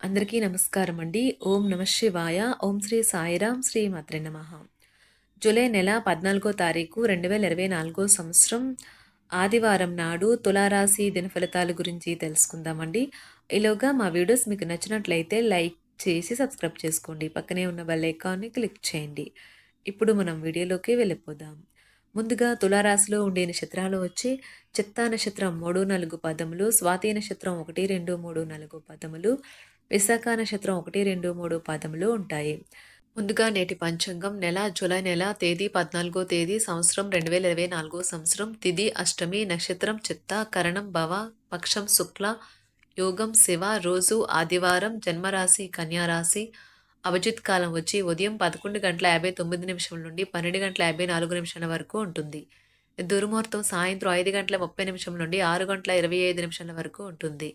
అందరికీ నమస్కారం అండి ఓం నమ శివాయ. ఓం శ్రీ సాయిరాం శ్రీ మాత్రే నమ. జూలై నెల పద్నాలుగో తారీఖు రెండు వేల ఇరవై నాలుగో సంవత్సరం ఆదివారం నాడు తులారాశి దినఫలితాల గురించి తెలుసుకుందామండి. ఈలోగా మా వీడియోస్ మీకు నచ్చినట్లయితే లైక్ చేసి సబ్స్క్రైబ్ చేసుకోండి. పక్కనే ఉన్న బెల్ ఐకాన్ని క్లిక్ చేయండి. ఇప్పుడు మనం వీడియోలోకి వెళ్ళిపోదాం. ముందుగా తులారాశిలో ఉండే నక్షత్రాలు వచ్చి చిత్తా నక్షత్రం మూడు నాలుగు పదములు స్వాతి నక్షత్రం ఒకటి రెండు మూడు నాలుగు పదములు విశాఖ నక్షత్రం ఒకటి రెండు మూడు పాదములు ఉంటాయి. ముందుగా నేటి పంచాంగం నెల జూలై నెల తేదీ పద్నాలుగో తేదీ సంవత్సరం రెండు వేల ఇరవై నాలుగో సంవత్సరం తిది అష్టమి నక్షత్రం చిత్త కరణం భవ పక్షం శుక్ల యోగం శివ రోజు ఆదివారం జన్మరాశి కన్యారాశి అభిజిత్ కాలం వచ్చి ఉదయం పదకొండు గంటల యాభై తొమ్మిది నిమిషం నుండి పన్నెండు గంటల యాభై నాలుగు నిమిషాల వరకు ఉంటుంది. దుర్ముహూర్తం సాయంత్రం ఐదు గంటల ముప్పై నిమిషం నుండి ఆరు గంటల ఇరవై ఐదు నిమిషాల వరకు ఉంటుంది.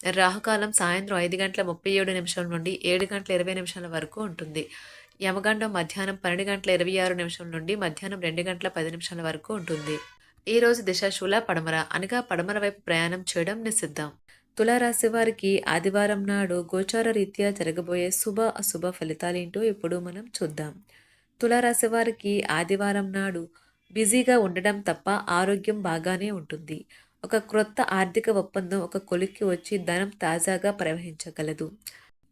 రాహుకాలం సాయంత్రం ఐదు గంటల ముప్పై ఏడు నిమిషం నుండి ఏడు గంటల ఇరవై నిమిషాల వరకు ఉంటుంది. యమగండం మధ్యాహ్నం పన్నెండు గంటల ఇరవై ఆరు నిమిషం నుండి మధ్యాహ్నం రెండు గంటల పది నిమిషాల వరకు ఉంటుంది. ఈ రోజు దిశ శూల పడమర అనగా పడమర వైపు ప్రయాణం చేయడం నిషిద్ధం. తులారాశి వారికి ఆదివారం నాడు గోచార రీత్యా జరగబోయే శుభ అశుభ ఫలితాలేంటో ఇప్పుడు మనం చూద్దాం. తులారాశి వారికి ఆదివారం నాడు బిజీగా ఉండడం తప్ప ఆరోగ్యం బాగానే ఉంటుంది. ఒక క్రొత్త ఆర్థిక ఒప్పందం ఒక కొలిక్కి వచ్చి ధనం తాజాగా ప్రవహించగలదు.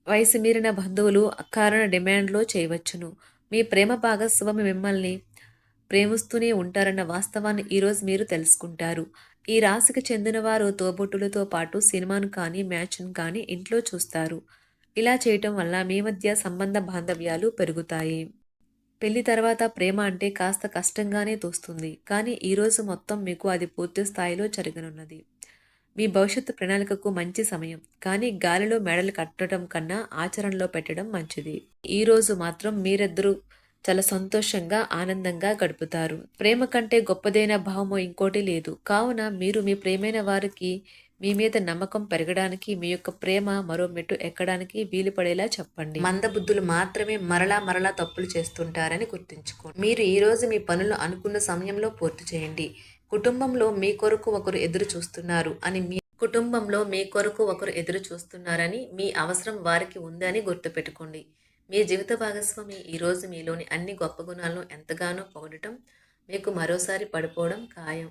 వయసు మీరిన బంధువులు అకారణ డిమాండ్లో చేయవచ్చును. మీ ప్రేమ భాగస్వామి మిమ్మల్ని ప్రేమిస్తూనే ఉంటారన్న వాస్తవాన్ని ఈరోజు మీరు తెలుసుకుంటారు. ఈ రాశికి చెందిన వారు తోబుట్టులతో పాటు సినిమాను కానీ మ్యాచ్ను కానీ ఇంట్లో చూస్తారు. ఇలా చేయటం వల్ల మీ మధ్య సంబంధ బాంధవ్యాలు పెరుగుతాయి. పెళ్ళి తర్వాత ప్రేమ అంటే కాస్త కష్టంగానే తోస్తుంది. కానీ ఈరోజు మొత్తం మీకు అది పూర్తి స్థాయిలో జరగనున్నది. మీ భవిష్యత్తు ప్రణాళికకు మంచి సమయం. కానీ గాలిలో మెడలు కట్టడం కన్నా ఆచరణలో పెట్టడం మంచిది. ఈరోజు మాత్రం మీరిద్దరూ చాలా సంతోషంగా ఆనందంగా గడుపుతారు. ప్రేమ కంటే గొప్పదైన భావము ఇంకోటి లేదు. కావున మీరు మీ ప్రేమైన వారికి మీ మీద నమ్మకం పెరగడానికి మీ యొక్క ప్రేమ మరో మెట్టు ఎక్కడానికి వీలు పడేలా చెప్పండి. మందబుద్ధులు మాత్రమే మరలా మరలా తప్పులు చేస్తుంటారని గుర్తుంచుకోండి. మీరు ఈ రోజు మీ పనులు అనుకున్న సమయంలో పూర్తి చేయండి. కుటుంబంలో మీ కొరకు ఒకరు ఎదురు చూస్తున్నారు అని మీ కుటుంబంలో మీ కొరకు ఒకరు ఎదురు చూస్తున్నారని మీ అవసరం వారికి ఉందని గుర్తుపెట్టుకోండి. మీ జీవిత భాగస్వామి ఈరోజు మీలోని అన్ని గొప్ప గుణాలను ఎంతగానో పొగడటం మీకు మరోసారి పడిపోవడం ఖాయం.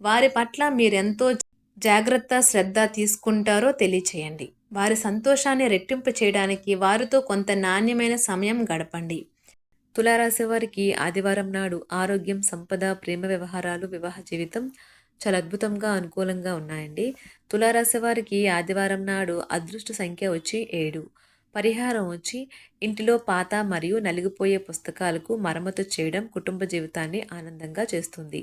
వారి పట్ల మీరెంతో జాగ్రత్త శ్రద్ధ తీసుకుంటారో తెలియచేయండి. వారి సంతోషాన్ని రెట్టింపు చేయడానికి వారితో కొంత నాణ్యమైన సమయం గడపండి. తులారాశి వారికి ఆదివారం నాడు ఆరోగ్యం సంపద ప్రేమ వ్యవహారాలు వివాహ జీవితం చాలా అద్భుతంగా అనుకూలంగా ఉన్నాయండి. తులారాశి వారికి ఆదివారం నాడు అదృష్ట సంఖ్య వచ్చి ఏడు. పరిహారం వచ్చి ఇంటిలో పాత మరియు నలిగిపోయే పుస్తకాలకు మరమ్మతు చేయడం కుటుంబ జీవితాన్ని ఆనందంగా చేస్తుంది.